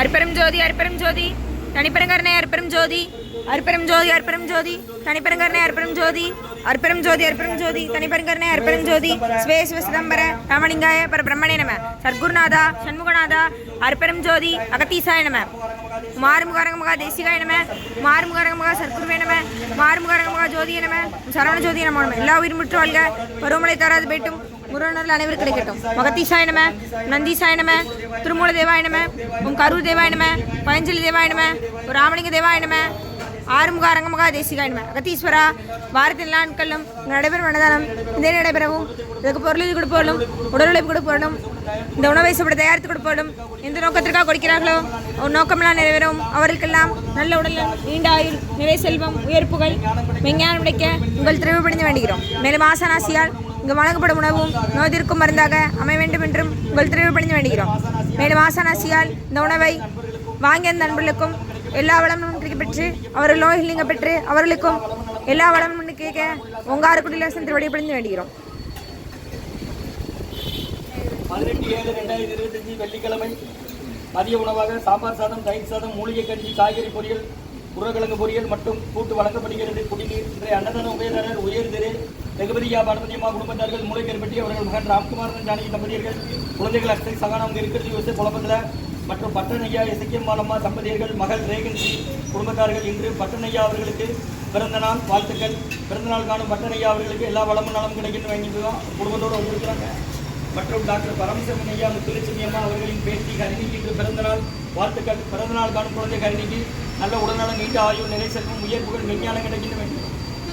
அற்பெரும் ஜோதி அற்பெரும் ஜோதி. தனிப்பெருங்கருணை அற்பெரும் ஜோதி. அற்பெரும் ஜோதி அற்பெரும் ஜோதி. தனிப்பெருங்கருணை அற்பெரும் ஜோதி. அற்பெரும் ஜோதி அற்பெரும் ஜோதி. தனிப்பெருங்கருணை அற்பெரும் ஜோதி. Sway சிவ சிதம்பர ராமலிங்காய பர பிரம்மணே நம. சர்க்குருநாதா சண்முகநாதா அற்பெரும் ஜோதி அகத்தீசாய நம. மாறுமுகாரங்கமகா தேசிகாய நம. மாறுமுகாரங்கமகா சர்க்குருவே நம. மாறுமுகாரங்கமகா ஜோதிய நம. சரவண ஜோதிய நம. நம எல்லா உயிர் முற்று வாழ்க. பருவமழை தராது போயிட்டும். முருகனர்கள் அனைவரும் கிடைக்கட்டும். மகத்தீசாய நம நந்தி நம திருமூல தேவாய நம உம் கரூர் தேவாய நம பழஞ்சலி தேவாய நம ராமலிங்க தேவாய நம ஆறுமுக அரங்கமுகா தேசிகாய நம. அகத்தீஸ்வரா வாரத்தில் நாட்களும் நடைபெறும் மனதானம் இதே நடைபெறவும் இதுக்கு பொருள் கொடுப்போடும் உடல் உழைப்பு கொடுப்போடும் இந்த உணவை சாப்பிட தயாரித்து கொடுப்போடும் எந்த நோக்கத்திற்காக கொடுக்கிறார்களோ நோக்கமெல்லாம் நிறைவேறும். அவர்களுக்கெல்லாம் நல்ல உடல் நீண்ட ஆயுள் நிறை செல்வம் உயர்ப்புகள் விஞ்ஞானம் உடைக்க உங்கள் திருவிபடிந்து வேண்டுகிறோம். மேலும் ஆசானாசியால் இங்கு வழங்கப்படும் உணவும் நோய்திற்கும் மருந்தாக அமைய வேண்டும் என்றும் உங்கள் திரைவுபடிந்து வேண்டுகிறோம். மேலும் ஆசானாசியால் இந்த உணவை வாங்கிய நண்பர்களுக்கும் எல்லா வளமும் பெற்று அவர்கள் நோய்கள் நீங்க பெற்று அவர்களுக்கும் எல்லா வளமும் கேட்க உங்காருக்குடியில் சென்று வழிபடிந்து வேண்டுகிறோம். பதினெட்டு ஏழு ரெண்டாயிரத்தி வெள்ளிக்கிழமை மதிய உணவாக சாம்பார் சாதம் தயிர் சாதம் மூலிகை கஞ்சி காய்கறி பொரியல் உருளைக்கிழங்கு பொரியல் மற்றும் கூட்டு வழங்கப்படுகிறது. குடிநீர் இன்றைய அன்னதான உபயதாரர் உயர் திரு ரகுபதியா பானுமதியம்மா குடும்பத்தார்கள் மூளைக்கருப்பட்டி அவர்கள் மகன் ராம்குமார் ஜானகி தம்பதியர்கள் குழந்தைகள் அக்ஷய் சகானம் இருக்கிறது. யோசித்து குழப்பத்தில் மற்றும் பட்டனையா இசக்கியம்மாளம்மா தம்பதியர்கள் மகள் ரேகன்சி குடும்பத்தார்கள். இன்று பட்டணையா அவர்களுக்கு பிறந்த நாள். வாழ்த்துக்கள். பிறந்த நாள் காணும் பட்டணையா அவர்களுக்கு எல்லா வளமும் நலம் கிடைக்கணும் வாங்கிட்டு தான் குடும்பத்தோடு வந்திருக்கிறாங்க. மற்றும் டாக்டர் பரமசிவன் ஐயா முத்துலட்சுமி அம்மா அவர்களின் பேட்டி கருணிக்கு இன்று பிறந்தநாள் வாழ்த்துக்கள். பிறந்தநாள் காணும் குழந்தை கருணிக்கு நல்ல உடல்நலம் நீண்ட ஆயுள் நிலை செல்வம் உயர் புகழ் விஞ்ஞானம் கிடைக்கணும் வேண்டும்.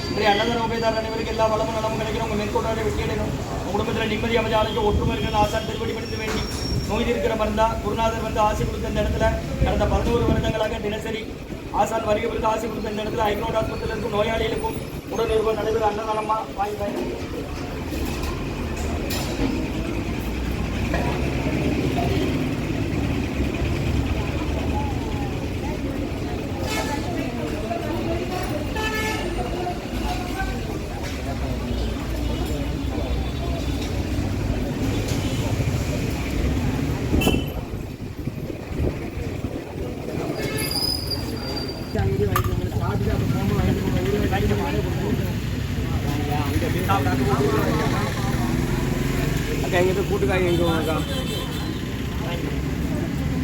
இன்றைய அன்னதான உபயதார் அனைவருக்கு எல்லா வளமும் நலமும் கிடைக்கணும் உங்கள் மேற்கொண்டாட வெற்றியடையணும் உங்கள் குடும்பத்தில் நிம்மதி அமைதியாளுக்கு ஒற்றுமை இருக்கிற ஆசான் திருவடிப்படுத்த வேண்டி நோய் இருக்கிற மருந்தா குருநாதர் வந்து ஆசை கொடுத்த இந்த இடத்துல கடந்த பதினோரு வருடங்களாக தினசரி ஆசான் வருகை கொடுத்து ஆசை கொடுத்த இந்த இடத்துல ஐநூறு ஆஸ்பத்திரியில் இருக்கும் நோயாளிகளுக்கும் உடல் நிறுவனம் நடைபெற அன்னதானமாக வாங்கி வாங்கி அக்கா எங்கிட்ட கூட்டுக்காய் எங்கே அக்கா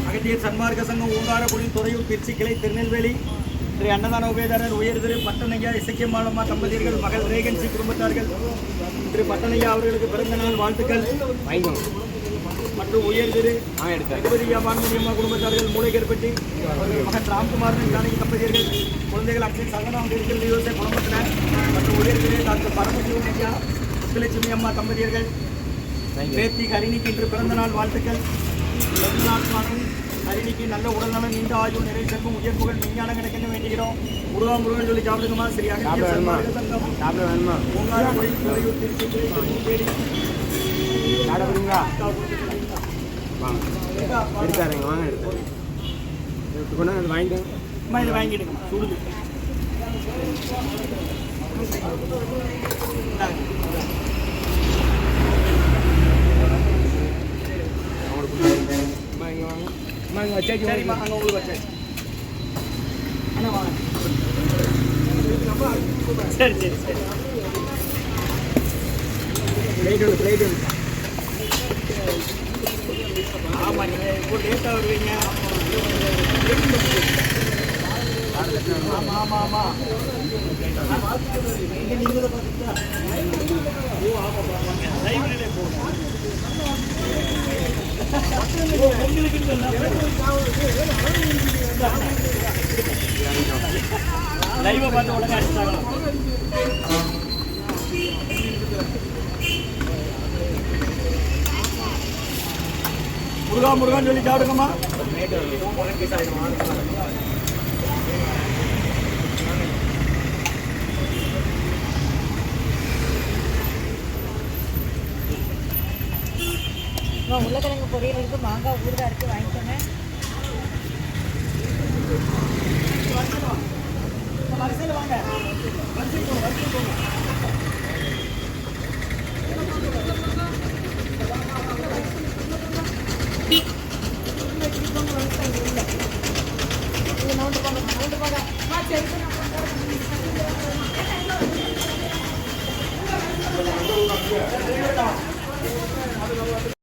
அகத்தியர் சன்மார்க்க சங்கம் ஊங்காரக்குடி துறையூர் திருச்சி கிளை திருநெல்வேலி இன்றைய அன்னதான உபயதாரர் உயர் திரு பட்டனையா இசக்கியம்மாளம்மா தம்பதியர்கள் மகள் ரேகன்சி குடும்பத்தார்கள் திரு பட்டனையா அவர்களுக்கு பிறந்த நாள் வாழ்த்துக்கள். வாங்கிக்கோங்க மற்றும் உயர் திரு ஆ எடுத்தேன் ரகுபதியா பான்மணியம்மா குடும்பத்தார்கள் மூளைக்கேற்பட்டி மகன் ராம்குமாரன் ஜானகி தம்பதியர்கள் குழந்தைகள் அக்ஷய் சங்கடம் இருக்கிறது யோசை குடும்பத்தினர் மற்றும் உயர் திரு டாக்டர் பரமசிவன் ஐயா முத்துலட்சுமி அம்மா தம்பதியர்கள் பேத்தி ஹரிணிக்கு இன்று பிறந்த நாள் வாழ்த்துக்கள். ரகுநாத்மானும் ஹரிணிக்கு நல்ல உடல்நலம் நீண்ட ஆயுள் நிறை செல்வம் உயர் புகழ் விஞ்ஞானம் கிடைக்கணும் வேண்டுகிறோம் முருகா முருகன் சொல்லி சாப்பிடுங்கம்மா சரி சாப்பிட வேணுமா? சாப்பிட வேணுமா? பூங்கார கோயில் துறையூர் திருச்சி திருப்பேடி சாப்பிட போறீங்களா வாங்க எடுத்தாருங்க வாங்க எடுத்தாரு கொண்டாந்து அது வாங்கிட்டு இதை வாங்கிடுங்கம்மா சுடுது. சரிம்மா அங்கே உங்களுக்கு வச்சாச்சு. அண்ணா வாங்க. சரி சரி சரி. பிளேட் ஒன்று பிளேட் ஒன்று. ஆமாம் நீங்கள் இப்போ லேட்டாக வருவீங்க ஆமாம் ஆமாம் ஆமாம் நீங்கள் தான் ஓ ஆமாம் ஆமாம் போகணும் உங்களுக்கு லைவை பார்த்து உடனே அடிச்சாங்க முருகா முருகான்னு சொல்லி சாப்பிடுங்கம்மா. உருளைக்கிழங்கு பொரியல் இருக்கு. மாங்காய் ஊறுகாய் இருக்கு. வாங்கிக்கோங்க. வரிசையில் வாங்க. வரிசைக்கு போங்க. வரிசைக்கு போங்க.